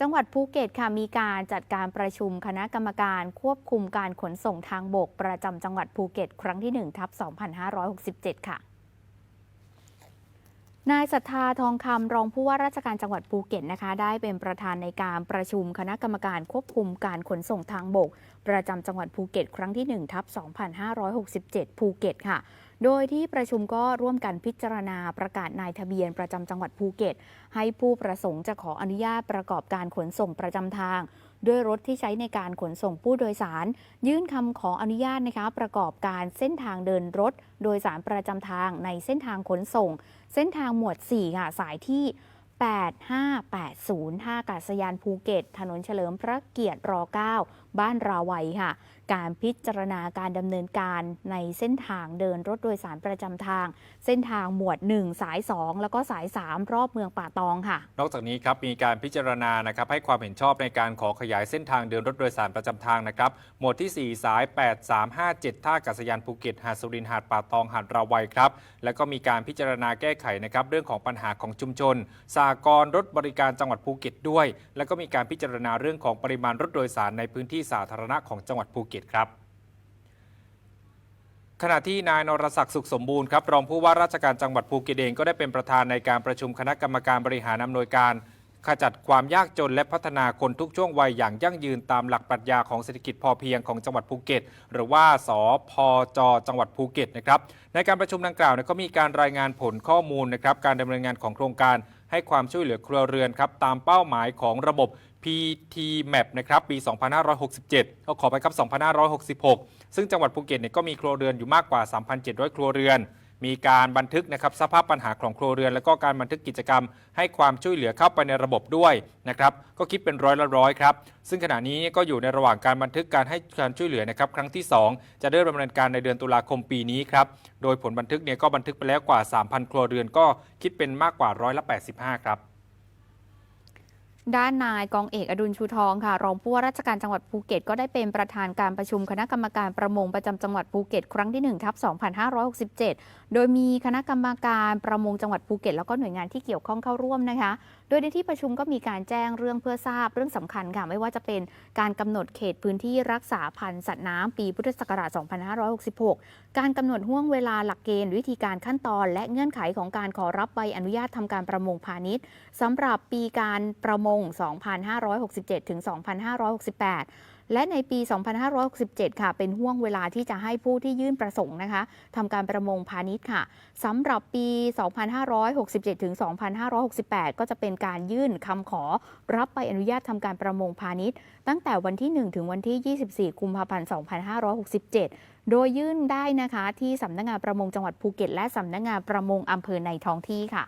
จังหวัดภูเก็ตค่ะมีการจัดการประชุมคณะกรรมการควบคุมการขนส่งทางบก ประจำจังหวัดภูเก็ต ครั้งที่1ทับ2567 ค่ะนายศรัทธาทองคำรองผู้ว่าราชการจังหวัดภูเก็ตนะคะ ได้เป็นประธานในการประชุมคณะกรรมการควบคุมการขนส่งทางบก ประจำจังหวัดภูเก็ต ครั้งที่1ทับ2567 ภูเก็ตค่ะ โดยที่ประชุมก็ร่วมกันพิจารณาประกาศนายทะเบียนประจำจังหวัดภูเก็ต ให้ผู้ประสงค์จะขออนุญาตประกอบการขนส่งประจำทาง ด้วยรถที่ใช้ในการขนส่งผู้โดยสาร ยื่นคำขออนุญาตนะคะประกอบการเส้นทางเดินรถ โดยสารประจำทางในเส้นทางขนส่ง เส้นทางหมวด 4 ค่ะ สายที่ 8580 ท่าอากาศยานภูเก็ต ถนนเฉลิมพระเกียรติร9 บ้านราวัยค่ะ การพิจารณาการดำเนินการในเส้นทางเดินรถโดยสารประจำทาง เส้นทางหมวด 1 สาย 2 แล้วก็สาย 3 รอบเมืองป่าตองค่ะ นอกจากนี้ครับมีการพิจารณานะครับให้ความเห็นชอบในการขอขยายเส้นทางเดินรถโดยสารประจำทางนะครับหมวดที่ 4 สาย 8357 ท่าอากาศยานภูเก็ตหาดสุรินห์หาดป่าตองหาดราวัยครับแล้วก็มีการพิจารณาแก้ไขนะครับเรื่องของปัญหาของชุมชนสากรณ์รถบริการจังหวัดภูเก็ตด้วย แล้วก็มีการพิจารณาเรื่องของปริมาณรถโดยสารในพื้นที่สาธารณะของจังหวัดภูเก็ตครับขณะที่นายนรศักดิ์สุขสมบูรณ์ครับรองผู้ว่าราชการจังหวัดภูเก็ตเองก็ได้เป็นประธานในการประชุมคณะกรรมการบริหารอำนวยการ ขจัดความยากจนและพัฒนาคนทุกช่วงวัยอย่างยั่งยืนตามหลักปรัชญาของเศรษฐกิจพอเพียงของจังหวัดภูเก็ต หรือว่าสพจจังหวัดภูเก็ตนะครับในการประชุมดังกล่าวเนี่ยก็มีการรายงานผลข้อมูลนะครับการดำเนินงานของโครงการให้ความช่วยเหลือครัวเรือนครับตามเป้าหมายของระบบ PT Map นะครับปี 2567ก็ขอไปครับ 2566 ซึ่งจังหวัดภูเก็ตเนี่ยก็มีครัวเรือนอยู่มากกว่า 3,700 ครัวเรือน มีการบันทึกนะครับสภาพปัญหาของครัวเรือน และก็การบันทึกกิจกรรม ให้ความช่วยเหลือเข้าไปในระบบด้วยนะครับก็คิดเป็นร้อยละร้อยครับซึ่งขณะนี้ก็อยู่ในระหว่างการบันทึกการให้การช่วยเหลือนะครับครั้งที่ 2 จะเริ่มดำเนินการในเดือนตุลาคมปีนี้ครับโดยผลบันทึกเนี่ยก็บันทึกไปแล้วกว่า 3,000 ครัวเรือนก็คิดเป็นมากกว่าร้อยละ85 ครับ ด้านนายกองเอกอดุลชูทองค่ะ รองผู้ว่าราชการจังหวัดภูเก็ตก็ได้เป็นประธานการประชุมคณะกรรมการประมงประจำจังหวัดภูเก็ตครั้งที่1ทับ2567 โดยมีคณะกรรมการประมงจังหวัดภูเก็ตแล้วก็หน่วยงานที่เกี่ยวข้องเข้าร่วมนะคะ โดยในที่ประชุมก็มีการแจ้งเรื่องเพื่อทราบเรื่องสำคัญค่ะ ไม่ว่าจะเป็นการกำหนดเขตพื้นที่รักษาพันธุ์สัตว์น้ำปีพุทธศักราช 2566 การกำหนดห่วงเวลาหลักเกณฑ์วิธีการขั้นตอน และเงื่อนไขของการขอรับใบอนุญาตทำการประมงพาณิชย์สำหรับปีการประมง2567 ถึง 2568 และในปี 2567 ค่ะ เป็นห่วงเวลาที่จะให้ผู้ที่ยื่นประสงค์นะคะทำการประมงพาณิชย์ค่ะสำหรับปี 2567 ถึง 2568 ก็จะเป็นการยื่นคำขอรับใบอนุญาตทำการประมงพาณิชย์ ตั้งแต่วันที่ 1 ถึงวันที่ 24 กุมภาพันธ์ 2567โดยยื่นได้นะคะที่สำนักงานประมงจังหวัดภูเก็ต และสำนักงานประมงอำเภอในท้องที่ค่ะ